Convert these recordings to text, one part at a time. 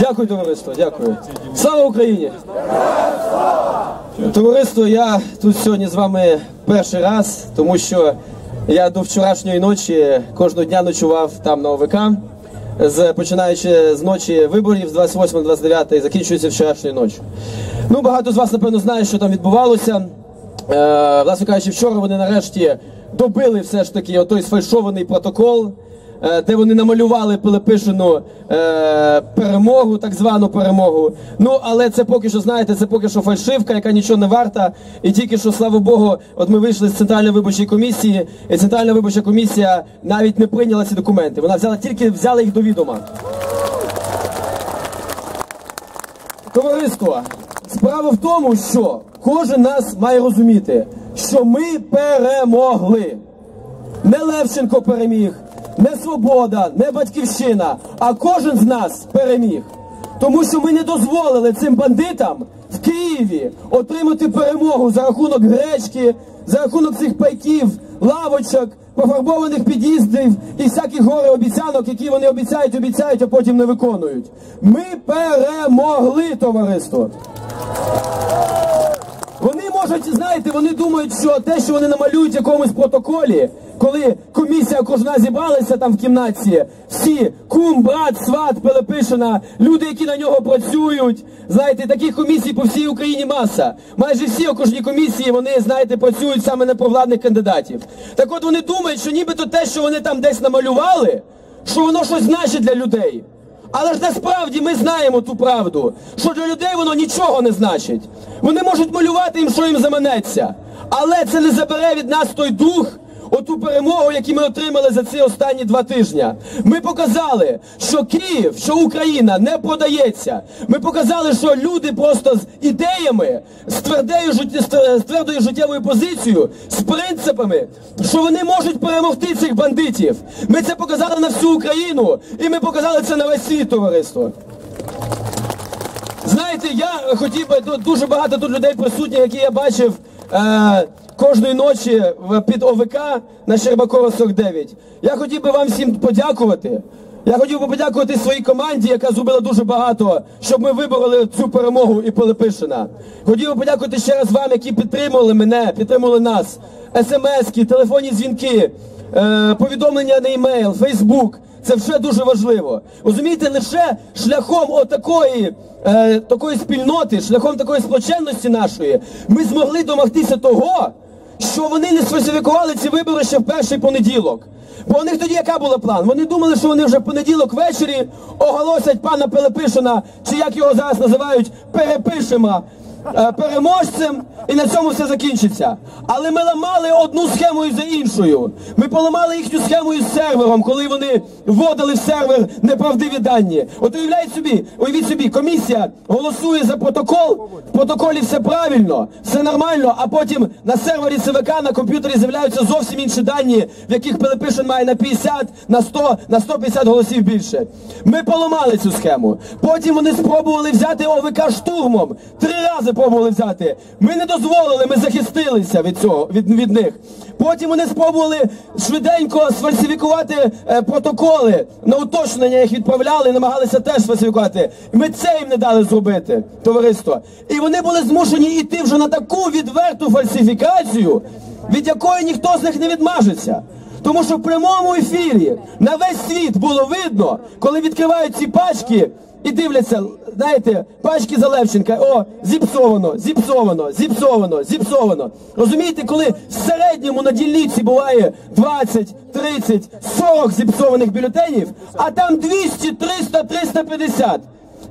Дякую, товариство, дякую. Слава Україні! Товариство, я тут сьогодні з вами перший раз, тому що я до вчорашньої ночі кожного дня ночував там на ОВК, починаючи з ночі виборів з 28-29 і закінчується вчорашньою ночі. Ну, багато з вас, напевно, знає, що там відбувалося. Е, власне кажучи, вчора вони нарешті добили все ж таки отой сфальшований протокол. Е, де вони намалювали Пилипишину е, перемогу, так звану перемогу. Ну, але це поки що, знаєте, це поки що фальшивка, яка нічого не варта. І тільки що, слава Богу, от ми вийшли з Центральної виборчої комісії, і Центральна виборча комісія навіть не прийняла ці документи. Вона взяла тільки взяла їх до відома. Товариство, справа в тому, що кожен нас має розуміти, що ми перемогли. Не Левченко переміг, не Свобода, не Батьківщина, а кожен з нас переміг. Тому що ми не дозволили цим бандитам в Києві отримати перемогу за рахунок гречки, за рахунок цих пайків, лавочок, пофарбованих під'їздів і всяких горе обіцянок, які вони обіцяють, обіцяють, а потім не виконують. Ми перемогли товариство. Можуть, знаєте, вони думають, що те, що вони намалюють в якомусь протоколі, коли комісія кожна зібралася там в кімнаті, всі кум, брат, сват, Пилипишина, люди, які на нього працюють, знаєте, таких комісій по всій Україні маса. Майже всі окружні комісії, вони, знаєте, працюють саме на провладних кандидатів. Так от вони думають, що нібито те, що вони там десь намалювали, що воно щось значить для людей. Але ж насправді ми знаємо ту правду, що для людей воно нічого не значить. Вони можуть малювати їм, що їм заманеться. Але це не забере від нас той дух, оту перемогу, яку ми отримали за ці останні два тижні. Ми показали, що Київ, що Україна не продається. Ми показали, що люди просто з ідеями, з твердою, з твердою життєвою позицією, з принципами, що вони можуть перемогти цих бандитів. Ми це показали на всю Україну, і ми показали це на весь світ, товариство. Знаєте, я хотів би дуже багато тут людей присутніх, які я бачив кожної ночі під ОВК на Щербакова 49. Я хотів би вам всім подякувати. Я хотів би подякувати своїй команді, яка зробила дуже багато, щоб ми вибороли цю перемогу і Пилипишина. Хотів би подякувати ще раз вам, які підтримували мене, підтримували нас. СМС-ки, телефонні дзвінки, е, повідомлення на емейл, Фейсбук. Це все дуже важливо. Розумієте, лише шляхом отакої е, такої спільноти, шляхом такої сплоченності нашої, ми змогли домогтися того, що вони не сфальсифікували ці вибори ще в перший понеділок. Бо у них тоді яка була план? Вони думали, що вони вже в понеділок ввечері оголосять пана Пилипишина, чи як його зараз називають, перепишемо е, переможцем, і на цьому все закінчиться. Але ми ламали одну схему за іншою. Ми поламали їхню схему із сервером, коли вони вводили в сервер неправдиві дані. От уявляють собі, уявіть собі, комісія голосує за протокол, в протоколі все правильно, все нормально, а потім на сервері ЦВК на комп'ютері з'являються зовсім інші дані, в яких Пилипишин має на 50, на 100, на 150 голосів більше. Ми поламали цю схему. Потім вони спробували взяти ОВК штурмом. Три рази пробували взяти. Ми не дозволили, ми захистилися від цього, від, від них. Потім вони спробували швиденько сфальсифікувати е, протоколи. На уточнення їх відправляли, намагалися теж сфальсифікувати. Ми це їм не дали зробити, товариство. І вони були змушені йти вже на таку відверту фальсифікацію, від якої ніхто з них не відмажеться. Тому що в прямому ефірі на весь світ було видно, коли відкривають ці пачки і дивляться, знаєте, пачки за Левченка, о, зіпсовано, зіпсовано, зіпсовано, зіпсовано. Розумієте, коли в середньому на дільниці буває 20, 30, 40 зіпсованих бюлетенів, а там 200, 300, 350.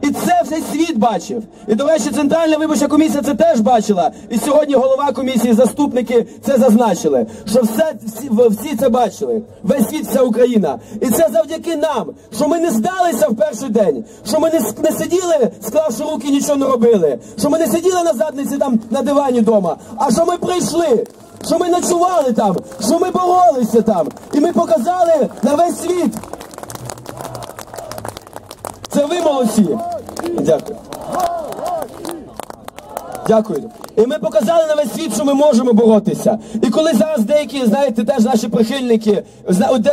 І це весь світ бачив. І, до речі, Центральна виборча комісія це теж бачила. І сьогодні голова комісії, заступники це зазначили. Що все, всі, всі це бачили. Весь світ, вся Україна. І це завдяки нам, що ми не здалися в перший день, що ми не, не сиділи, склавши руки, нічого не робили, що ми не сиділи на задниці там на дивані вдома, а що ми прийшли. Що ми ночували там, що ми боролися там, і ми показали на весь світ. Це ви молодці. Дякую. Дякую. І ми показали на весь світ, що ми можемо боротися. І коли зараз деякі, знаєте, теж наші прихильники,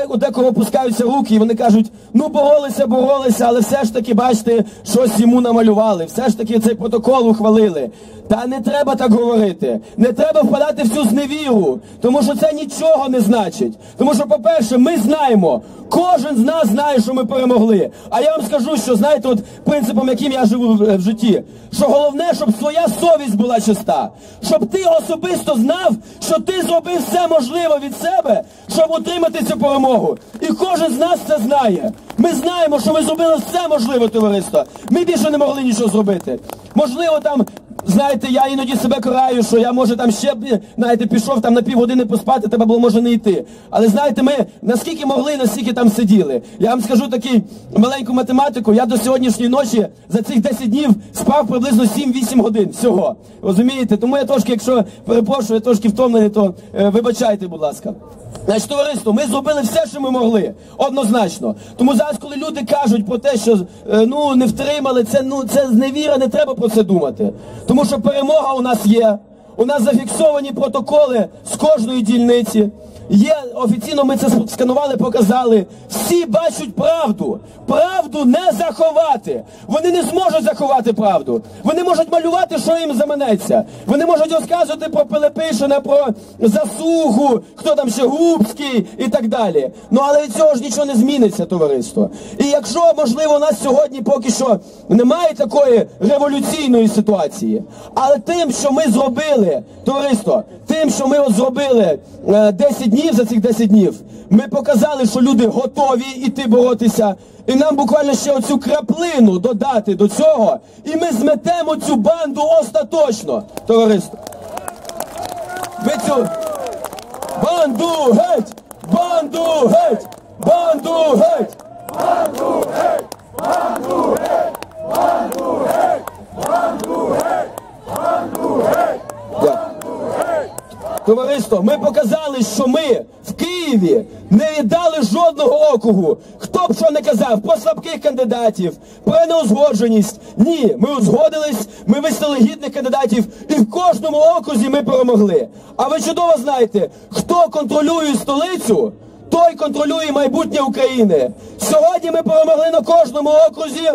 у, декого опускаються руки, і вони кажуть, ну боролися, боролися, але все ж таки, бачите, щось йому намалювали, все ж таки цей протокол ухвалили. Та не треба так говорити. Не треба впадати в цю зневіру, тому що це нічого не значить. Тому що, по-перше, ми знаємо, кожен з нас знає, що ми перемогли. А я вам скажу, що знаєте, от принципом, яким я живу в, житті, що головне, щоб своя совість була чиста, щоб ти особисто знав, що ти зробив все можливе від себе, щоб отримати цю перемогу. І кожен з нас це знає. Ми знаємо, що ми зробили все можливе, товариство. Ми більше не могли нічого зробити. Можливо, там. Знаєте, я іноді себе караю, що я може там ще знаєте, пішов там на півгодини поспати, треба було може не йти. Але знаєте, ми наскільки могли, наскільки там сиділи. Я вам скажу таку маленьку математику. Я до сьогоднішньої ночі за цих 10 днів спав приблизно 7-8 годин всього. Розумієте? Тому я трошки, якщо перепрошую, я трошки втомлений, то е, вибачайте, будь ласка. Значить, товариство, ми зробили все, що ми могли, однозначно. Тому зараз, коли люди кажуть про те, що е, ну не втримали, це ну це зневіра, не треба про це думати. Тому що перемога у нас є. У нас зафіксовані протоколи з кожної дільниці. Є офіційно, ми це сканували, показали. Всі бачать правду. Правду не заховати. Вони не зможуть заховати правду. Вони можуть малювати, що їм заманеться. Вони можуть розказувати про Пилипишина, про засуху, хто там ще Губський і так далі. Ну але від цього ж нічого не зміниться, товариство. І якщо, можливо, у нас сьогодні поки що немає такої революційної ситуації, але тим, що ми зробили, товариство, тим, що ми от зробили е, 10 днів за цих 10 днів, ми показали, що люди готові йти боротися. І нам буквально ще оцю краплину додати до цього, і ми зметемо цю банду остаточно, товариство. Ви цю банду геть! Банду геть! Банду геть! Дякую. Товариство, ми показали, що ми в Києві не віддали жодного округу. Хто б що не казав про слабких кандидатів, про неузгодженість. Ні, ми узгодились, ми виставили гідних кандидатів, і в кожному окрузі ми перемогли. А ви чудово знаєте, хто контролює столицю, той контролює майбутнє України. Сьогодні ми перемогли на кожному окрузі.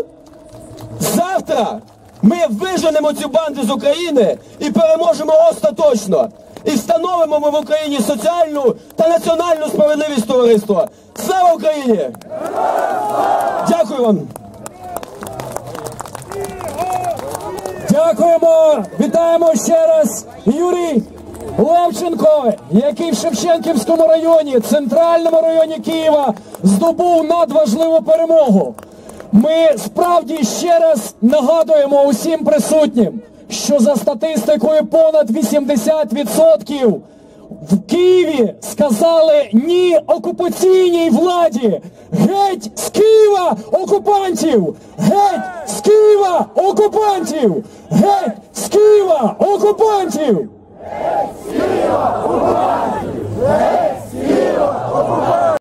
Завтра ми виженемо цю банду з України і переможемо остаточно. І встановимо ми в Україні соціальну та національну справедливість товариства. Слава Україні! Дякую вам! Дякуємо! Вітаємо ще раз Юрій Левченко, який в Шевченківському районі, центральному районі Києва, здобув надважливу перемогу. Ми справді ще раз нагадуємо усім присутнім, що за статистикою понад 80% в Києві сказали ні окупаційній владі. Геть з Києва окупантів! Геть з Києва окупантів! Геть з Києва окупантів! Геть з Києва окупантів! Геть з Києва окупантів!